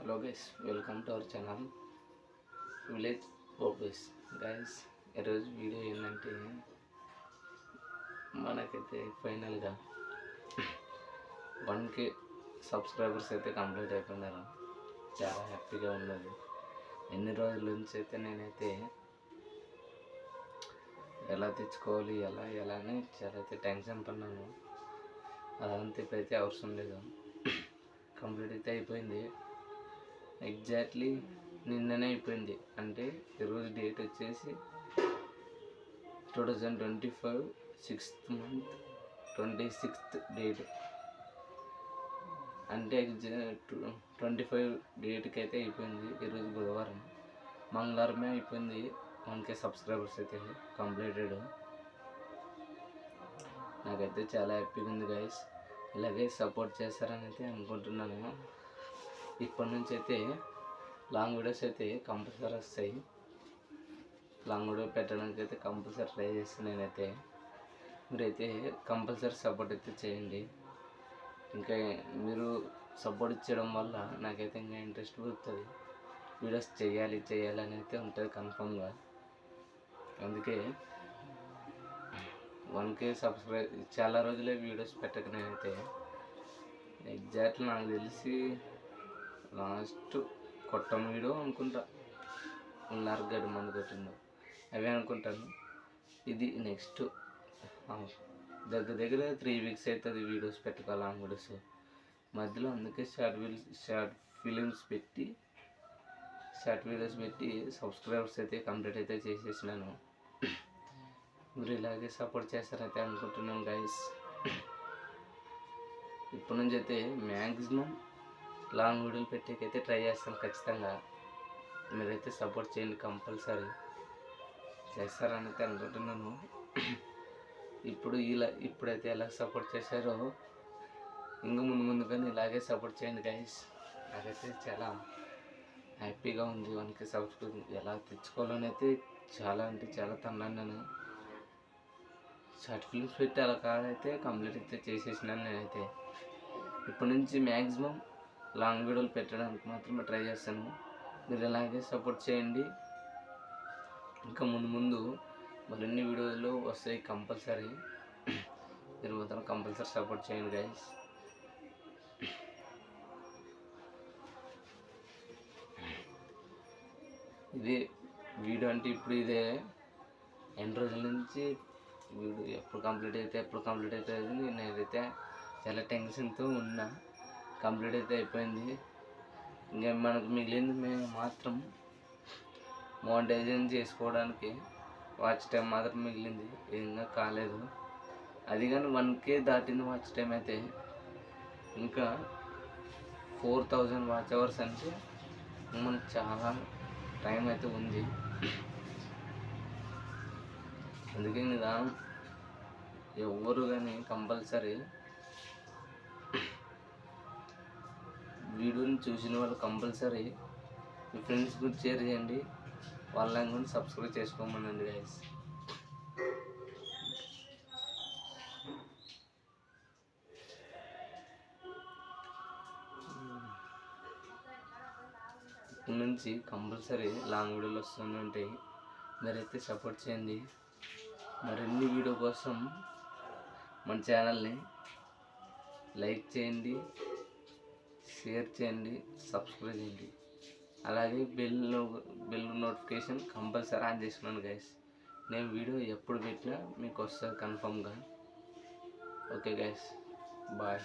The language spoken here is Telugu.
Hello guys welcome to our channel village photos guys ఈరోజు వీడియో ఏంటంటే మనకైతే ఫైనల్గా వన్ కే సబ్స్క్రైబర్స్ అయితే కంప్లీట్ అయిపోయినారు. చాలా హ్యాపీగా ఉన్నది ఎన్ని రోజుల నుంచి అయితే నేనైతే ఎలా తెచ్చుకోవాలి ఎలా ఎలా అని చాలా అయితే టెన్షన్ పడినాను అదంతా ఇప్పుడైతే అవసరం లేదు. కంప్లీట్ అయితే అయిపోయింది. ఎగ్జాక్ట్లీ నిన్ననే అయిపోయింది. అంటే ఈరోజు డేట్ వచ్చేసి two thousand twenty five sixth month twenty sixth date అంటే ఎగ్జాక్ట్ ట్వంటీ ఫైవ్ డేట్కి అయితే అయిపోయింది ఈరోజు బుధవారం. మంగళవారమే అయిపోయింది. వన్ కే సబ్స్క్రైబర్స్ అయితే కంప్లీటెడ్ నాకైతే చాలా హ్యాపీగా ఉంది గైస్ ఇలాగే సపోర్ట్ చేస్తారని అయితే అనుకుంటున్నాను. ఇప్పటి నుంచి అయితే లాంగ్ వీడియోస్ అయితే కంపల్సరీ వస్తాయి. లాంగ్ వీడియో పెట్టడానికి అయితే కంపల్సరీ ట్రై చేస్తాను నేనైతే. మీరైతే కంపల్సరీ సపోర్ట్ అయితే చేయండి. ఇంకా మీరు సపోర్ట్ ఇచ్చడం వల్ల నాకైతే ఇంకా ఇంట్రెస్ట్ పెరుగుతుంది. వీడియోస్ చేయాలి చేయాలి అని అయితే ఉంటుంది కన్ఫామ్గా. అందుకే వన్ కే సబ్స్క్రైబ్ చాలా రోజులే వీడియోస్ పెట్టక నేనైతే. ఎగ్జాక్ట్ నాకు తెలిసి లాస్ట్ కొట్టమీడో అనుకుంటా. ఉన్నారు గడి మంది కొట్టిందో అవే అనుకుంటాను. ఇది నెక్స్ట్ దగ్గర దగ్గర త్రీ వీక్స్ అవుతుంది వీడియోస్ పెట్టుకోవాలి లాంగ్ వీడియోస్ మధ్యలో అందుకే షార్ట్ వీడియోస్ షార్ట్ ఫిలిమ్స్ పెట్టి షార్ట్ వీడియోస్ పెట్టి సబ్స్క్రైబర్స్ అయితే కంప్లీట్ అయితే చేసేసినాను. మీరు ఇలాగే సపోర్ట్ చేస్తారైతే అనుకుంటున్నాను గైస్ ఇప్పటి నుంచి అయితే మ్యాక్సిమం లాంగ్ వీడియోలు పెట్టేకైతే ట్రై చేస్తాను ఖచ్చితంగా. మీరైతే సపోర్ట్ చేయండి కంపల్సరీ. చేస్తారని అయితే అనుకుంటున్నాను. ఇప్పుడు ఇలా ఇప్పుడైతే ఎలా సపోర్ట్ చేశారో ఇంకా ముందు ముందు కానీ ఇలాగే సపోర్ట్ చేయండి గైస్ నాకైతే చాలా హ్యాపీగా ఉంది. మనకి సబ్స్క్రైబ్ ఎలా తెచ్చుకోవాలని అయితే చాలా అంటే చాలా తన్నాను నేను. షార్ట్ ఫిల్మ్స్ పెట్టి అలా కాడైతే కంప్లీట్ అయితే చేసేసినాను నేనైతే. ఇప్పటి నుంచి మ్యాక్సిమం లాంగ్ వీడియోలు పెట్టడానికి మాత్రమే ట్రై చేస్తాను. మీరు ఇలాగే సపోర్ట్ చేయండి. ఇంకా ముందు ముందు మరిన్ని వీడియోలు వస్తాయి కంపల్సరీ. మీరు మాత్రం కంపల్సరీ సపోర్ట్ చేయండి గైస్ ఇది వీడియో అంటే ఇప్పుడు ఇదే. ఎన్ని రోజుల నుంచి వీడియో ఎప్పుడు కంప్లీట్ అయితే ఎప్పుడు కంప్లీట్ అవుతుంది నేనైతే చాలా టెన్షన్తో ఉన్నా. కంప్లీట్ అయితే అయిపోయింది. ఇంకా మనకు మిగిలింది మేము మాత్రం మోనిటైజేషన్ చేసుకోవడానికి వాచ్ టైం మాత్రం మిగిలింది. ఇంకా కాలేదు. అది కానీ వన్ కే దాటింది వాచ్ టైం అయితే. ఇంకా ఫోర్ థౌజండ్ వాచ్ అవర్స్ అంటే మనకు చాలా టైం అయితే ఉంది. అందుకే నిదానం ఎవరు కానీ కంపల్సరీ వీడియోని చూసిన వాళ్ళు కంపల్సరీ మీ ఫ్రెండ్స్ గురించి షేర్ చేయండి. వాళ్ళని కూడా సబ్స్క్రైబ్ చేసుకోమనండి గైస్ ఇప్పటి నుంచి కంపల్సరీ లాంగ్ వీడియోలు వస్తూనే ఉంటాయి మీరైతే సపోర్ట్ చేయండి. మరిన్ని వీడియో కోసం మన ఛానల్ని లైక్ చేయండి. షేర్ చేయండి సబ్స్క్రైబ్ చేయండి. అలాగే bell bell notification compulsory on చేసుకున్నాను గైస్ నేను వీడియో ఎప్పుడు పెట్టినా మీకు వస్తుంది కన్ఫామ్గా ఓకే గైస్ బాయ్